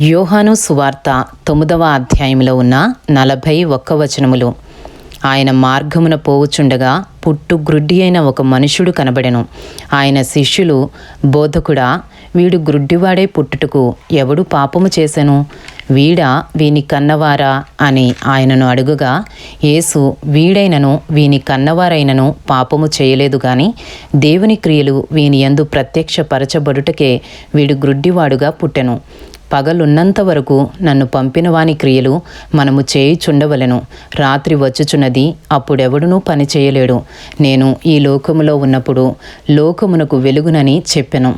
యోహాను సువార్త తొమ్మిదవ అధ్యాయంలో ఉన్న నలభై ఒక్క వచనములు. ఆయన మార్గమున పోవుచుండగా పుట్టు గ్రుడ్డి అయిన ఒక మనుషుడు కనబడెను. ఆయన శిష్యులు బోధకుడా వీడు గ్రుడ్డివాడే పుట్టుటకు ఎవడు పాపము చేసెను? వీడా వీని కన్నవారా? అని ఆయనను అడుగుగా యేసు వీడైనను వీని కన్నవారైనను పాపము చేయలేదు గాని దేవుని క్రియలు వీని యందు ప్రత్యక్షపరచబడుటకే వీడు గ్రుడ్డివాడుగా పుట్టెను. పగలున్నంత వరకు నన్ను పంపిన వాని క్రియలు మనము చేయుచుండవలెను. రాత్రి వచ్చుచున్నది అప్పుడెవడునూ పని చేయలేడు. నేను ఈ లోకములో ఉన్నప్పుడు లోకమునకు వెలుగునని చెప్పెను.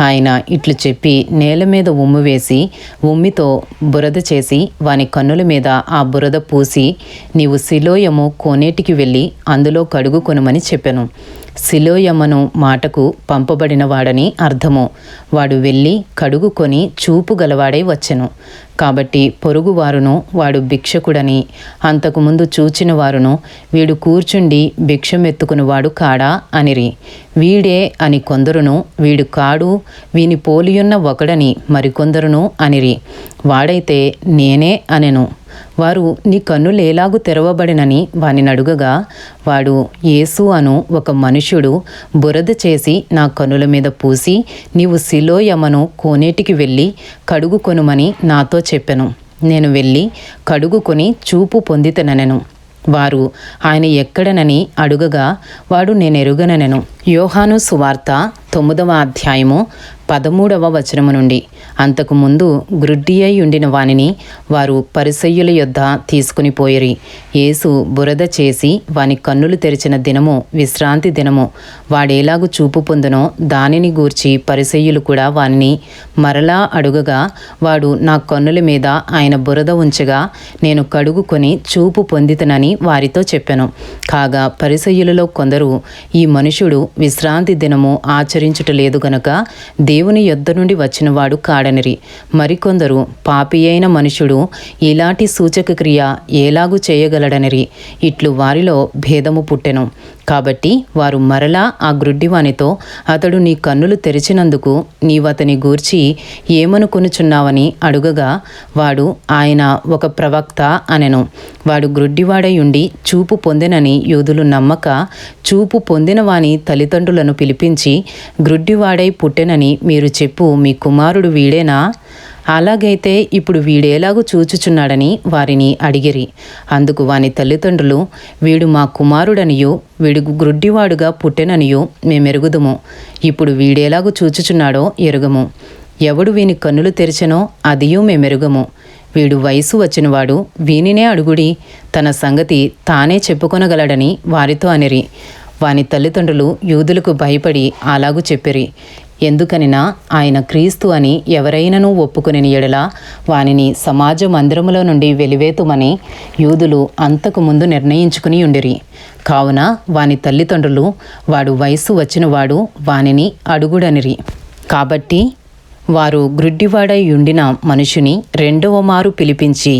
ఆయన ఇట్లు చెప్పి నేల మీద ఉమ్ము వేసి ఉమ్మితో బురద చేసి వాని కన్నుల మీద ఆ బురద పూసి నీవు శిలోయము కోనేటికి వెళ్ళి అందులో కడుగుకొనుమని చెప్పెను. శిలోయమ్మను మాటకు పంపబడినవాడని అర్థము. వాడు వెళ్ళి కడుగు కొని చూపు గలవాడై వచ్చెను. కాబట్టి పొరుగువారును వాడు భిక్షకుడని అంతకుముందు చూచిన వారును వీడు కూర్చుండి భిక్షమెత్తుకునివాడు కాడా అనిరి. వీడే అని కొందరును వీడు కాడు వీని పోలియున్న ఒకడని మరికొందరును అనిరి. వాడైతే నేనే అనెను. వారు నీ కన్నులు ఎలాగు తెరవబడినని వానిని అడుగగా వాడు యేసు అను ఒక మనుష్యుడు బురద చేసి నా కన్నుల మీద పూసి నీవు శిలోయమను కోనేటికి వెళ్ళి కడుగుకొనుమని నాతో చెప్పెను. నేను వెళ్ళి కడుగు కొని చూపు పొందితననెను. వారు ఆయన ఎక్కడనని అడుగగా వాడు నేనెరుగననెను. యోహాను సువార్త తొమ్మిదవ అధ్యాయము పదమూడవ వచనము నుండి. అంతకుముందు గ్రుడ్డి అయి ఉండిన వానిని వారు పరిసయ్యుల యొద్ద తీసుకుని పోయిరి. యేసు బురద చేసి వాని కన్నులు తెరిచిన దినము విశ్రాంతి దినము వాడేలాగు చూపు పొందునో దానిని గూర్చి పరిసయ్యులు కూడా వానిని మరలా అడుగగా వాడు నా కన్నుల మీద ఆయన బురద ఉంచగా నేను కడుగుకొని చూపు పొందితనని వారితో చెప్పాను. కాగా పరిసయ్యులలో కొందరు ఈ మనుషుడు విశ్రాంతి దినము ఆచరించుటలేదు గనుక దేవుని యొద్ద నుండి వచ్చినవాడు కాడనిరి. మరికొందరు పాపి అయిన మనుషుడు ఇలాంటి సూచక క్రియ ఏలాగు చేయగలడనిరి. ఇట్లు వారిలో భేదము పుట్టెను. కాబట్టి వారు మరలా ఆ గ్రుడ్డివానితో అతడు నీ కన్నులు తెరిచినందుకు నీవతని గూర్చి ఏమనుకొనుచున్నావని అడుగగా వాడు ఆయన ఒక ప్రవక్త అనెను. వాడు గ్రుడ్డివాడై ఉండి చూపు పొందినని యూదులు నమ్మక చూపు పొందినవాని తల్లిదండ్రులను పిలిపించి గ్రుడ్డివాడై పుట్టెనని మీరు చెప్పు మీ కుమారుడు వీడేనా? అలాగైతే ఇప్పుడు వీడేలాగూ చూచుచున్నాడని వారిని అడిగిరి. అందుకు వాని తల్లిదండ్రులు వీడు మా కుమారుడనియు వీడు గ్రుడ్డివాడుగా పుట్టెననియో మేమెరుగుదుము. ఇప్పుడు వీడేలాగూ చూచుచున్నాడో ఎరుగము. ఎవడు వీని కన్నులు తెరిచెనో అదియూ మేమెరుగము. వీడు వయసు వచ్చినవాడు వీనినే అడుగుడి. తన సంగతి తానే చెప్పుకొనగలడని వారితో అనిరి. వాని తల్లిదండ్రులు యూదులకు భయపడి అలాగూ చెప్పిరి. ఎందుకనినా ఆయన క్రీస్తు అని ఎవరైనను ఒప్పుకుని ఎడల వానిని సమాజ మందిరములో నుండి వెలివేతుమని యూదులు అంతకు ముందు నిర్ణయించుకుని ఉండిరి. కావున వాని తల్లిదండ్రులు వాడు వయస్సు వచ్చినవాడు వానిని అడుగుడనిరి. కాబట్టి వారు గ్రుడ్డివాడై ఉండిన మనుషుని రెండవ మారు పిలిపించి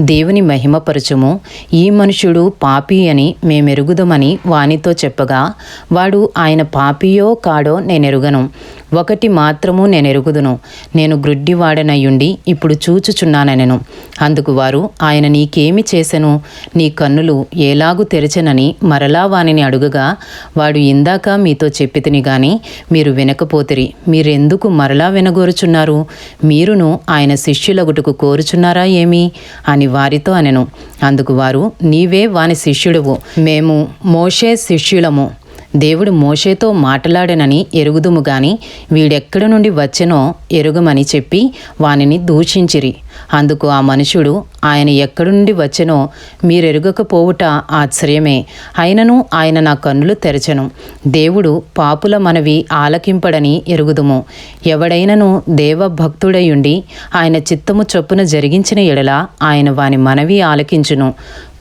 దేవుని మహిమపరచుము. ఈ మనుషుడు పాపి అని మేమెరుగుదమని వానితో చెప్పగా వాడు ఆయన పాపియో కాడో నేనెరుగను. ఒకటి మాత్రము నేను ఎరుగుదును. నేను గ్రుడ్డివాడనయ్యుండి ఇప్పుడు చూచుచున్నానెను అందుకు వారు ఆయన నీకేమి చేసెను? నీ కన్నులు ఏలాగు తెరచెనని మరలా వానిని అడుగగా వాడు ఇందాక మీతో చెప్పితిని గాని మీరు వినకపోతిరి. మీరెందుకు మరలా వినగోరుచున్నారు? మీరును ఆయన శిష్యులగుటకు కోరుచున్నారా ఏమి? అని వారితో అనెను. అందుకు వారు నీవే వాని శిష్యుడువు. మేము మోషే శిష్యులము. దేవుడు మోషేతో మాట్లాడనని ఎరుగుదుము గాని వీడెక్కడి నుండి వచ్చెనో ఎరుగమని చెప్పి వానిని దూషించిరి. అందుకు ఆ మనుషుడు ఆయన ఎక్కడి నుండి వచ్చెనో మీరెరుగకపోవుట ఆశ్చర్యమే. అయినను ఆయన నా కన్నులు తెరచెను. దేవుడు పాపుల మనవి ఆలకింపడని ఎరుగుదుము. ఎవడైనను దేవభక్తుడయుండి ఆయన చిత్తము చొప్పున జరిగించిన ఎడల ఆయన వాని మనవి ఆలకించును.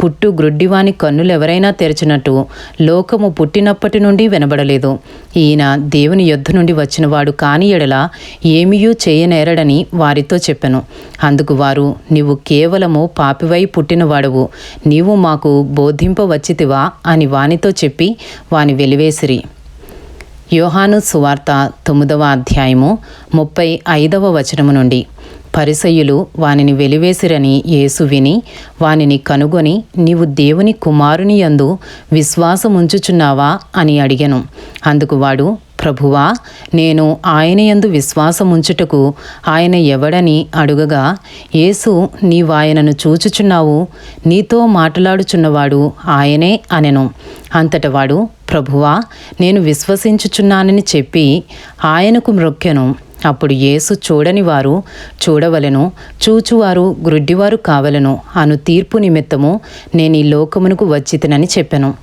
పుట్టు గ్రుడ్డివాని కన్నులెవరైనా తెరచినట్టు లోకము పుట్టినప్పటి నుండి వినబడలేదు. ఈయన దేవుని యొద్ధ నుండి వచ్చినవాడు కాని ఎడల ఏమీయూ చేయనేరడని వారితో చెప్పెను. అందుకు వారు నీవు కేవలము పాపివై పుట్టినవాడవు. నీవు మాకు బోధింపవచ్చితివా? అని వానితో చెప్పి వాని వెలివేసిరి. యోహాను సువార్త తొమ్మిదవ అధ్యాయము ముప్పై ఐదవ వచనము నుండి. పరిసయ్యులు వానిని వెలివేసిరని యేసు విని వానిని కనుగొని నీవు దేవుని కుమారుని యందు విశ్వాసముంచుచున్నావా అని అడిగను. అందుకు వాడు ప్రభువా నేను ఆయన యందు విశ్వాసముంచుటకు ఆయన ఎవడని అడుగగా యేసు నీవాయనను చూచుచున్నావు నీతో మాట్లాడుచున్నవాడు ఆయనే అనెను. అంతట వాడు ప్రభువా నేను విశ్వసించుచున్నానని చెప్పి ఆయనకు మ్రొక్కెను. అప్పుడు యేసు చూడని వారు చూడవలెను చూచువారు గ్రుడ్డివారు కావలెను. అను తీర్పు నిమిత్తము నేను ఈ లోకమునకు వచ్చితనని చెప్పెను.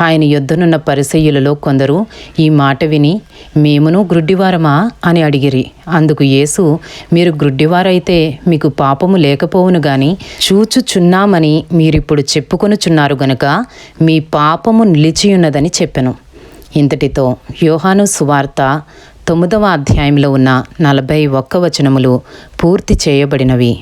ఆయన యొద్దనున్న పరిసయ్యులలో కొందరు ఈ మాట విని మేమును గ్రుడ్డివారమా? అని అడిగిరి. అందుకు యేసు మీరు గ్రుడ్డివారైతే మీకు పాపము లేకపోవును గాని చూచుచున్నామని మీరిప్పుడు చెప్పుకొనుచున్నారు గనుక మీ పాపము నిలిచియున్నదని చెప్పెను. ఇంతటితో యోహాను సువార్త తొమ్మిదవ అధ్యాయంలో ఉన్న నలభై ఒక్క వచనములు పూర్తి చేయబడినవి.